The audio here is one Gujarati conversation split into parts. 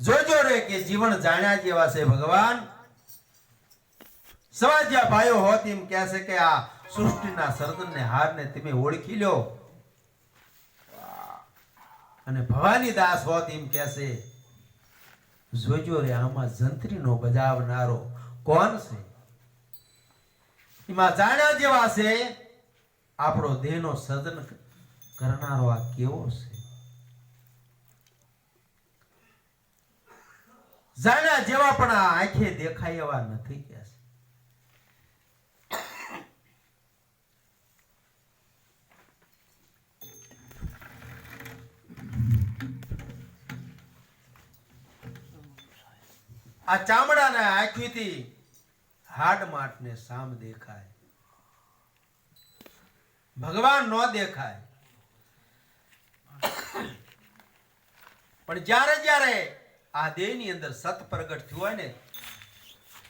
જોજો રે કે જીવન જાણ્યા જેવા છે ભગવાન. સવાજ્યા ભાઈઓ હોત એમ કહે છે કે આ સૃષ્ટિના સર્જનને હારને તમે ઓળખી લો. અને ભવાની દાસ હોત એમ કહે છે જોજો રે, આમાં જંત્રીનો બજાવનારો કોણ છે? એમાં જાણ્યા જેવા છે, આપણો દેહનો સર્જન કરનારો આ કેવો છે? જાણ્યા જેવા પણ આ આંખે દેખાય એવા નથી કે. આ ચામડાને આંખીથી હાડ માટને સામ દેખાય ભગવાન ન દેખાય પણ જ્યારે જ્યારે આ દેહની અંદર સત પ્રગટ થયું હોય ને,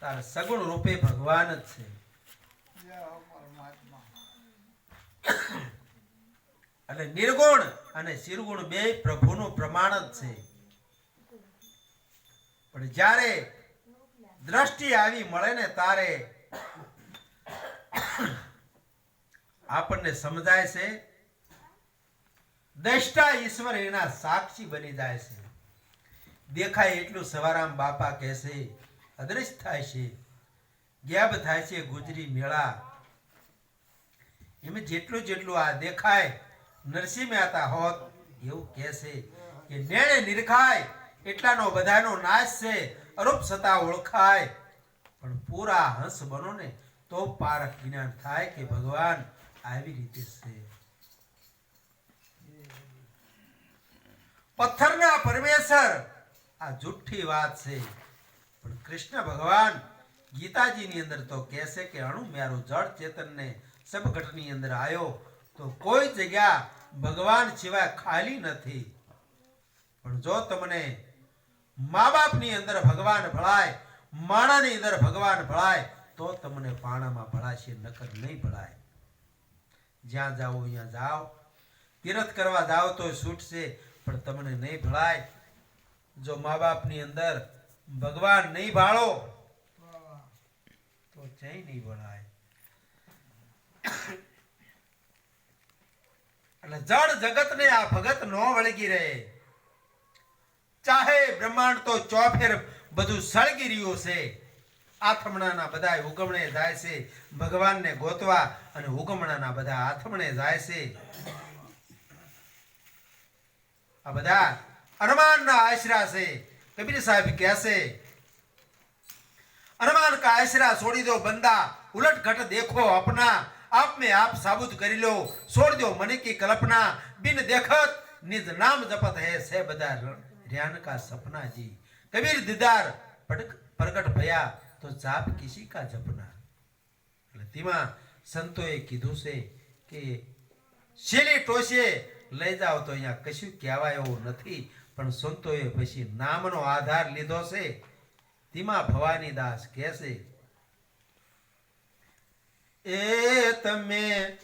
તારે સગુણ રૂપે ભગવાન જ છે. એટલે નિર્ગુણ અને શિરગુણ બે પ્રભુનું પ્રમાણ જ છે. પણ જ્યારે દ્રષ્ટિ આવી મળે ને, તારે આપણને સમજાય છે દ્રષ્ટા ઈશ્વર એના સાક્ષી બની જાય છે. દેખાય એટલું સવારામ બાપા કહેશે અદ્રશ્ય થાય છે, ગેબ થાય છે ગુજરી મેળા. એમ જેટલું જેટલું આ દેખાય, નરસિંહ મહેતા હોત, એવું કહેશે કે નેણે નિરખાય, એટલાનો બધાનો નાશ છે, અરૂપ સતા ઓળખાય. પણ પૂરા હંસ બનો ને, તો પારખ જ્ઞાન થાય કે ભગવાન આવી રીતે છે. પથ્થરના પરમેશ્વર આ જુઠ્ઠી વાત છે. પણ કૃષ્ણ ભગવાન ગીતાજીની અંદર તો કહેશે કે અણુ મારું જળ ચેતનને સબઘટની અંદર આવ્યો તો કોઈ જગ્યા ભગવાન સિવાય ખાલી નથી. પણ જો તમને મા બાપની અંદર ભગવાન ભળાય, માણાની અંદર ભગવાન ભળાય, તો તમને પાણામાં ભળાશે, નકર નહીં ભળાય. જ્યાં જાઓ અહીંયા જાઓ. તીરથ કરવા જાઓ તો છૂટશે, પણ તમને નહીં ભળાય. જો મા બાપની અંદર ભગવાન નહીં ભાળો, તો જય નહીં ભણાય. એટલે જળ જગતને આ ભગત નો વળગી રહે. ચાહે બ્રહ્માંડ તો ચોફેર બધું સળગી રહ્યું છે આથમણાના બધા હુકમણે જાય છે. ભગવાનને ગોતવા અને હુકમણાના બધા આથમણે જાય છે. આ બધા અરમાનના આશરા છે કબીર સાહેબ કહેશે અરમાન કા આશરા છોડી દો બંદા ઉલટ ઘટ દેખો અપના આપ મેં આપ સાબુત કરી લો છોડ દો મને કી કલ્પના બિન દેખત નિજ નામ જપત હે સે બધા ધ્યાન કા સપના જી કબીર દીદાર પ્રગટ ભયા તો જાપ કિસી કા જપના એટલે તેમાં સંતોએ કીધું છે કે શેલી ટોશે લઈ જાઓ તો અહીંયા કશું કહેવાય એવું નથી પણ સંતોએ પછી નામનો આધાર લીધો છે. તેમાં ભવાની દાસ કહે છે એ તમે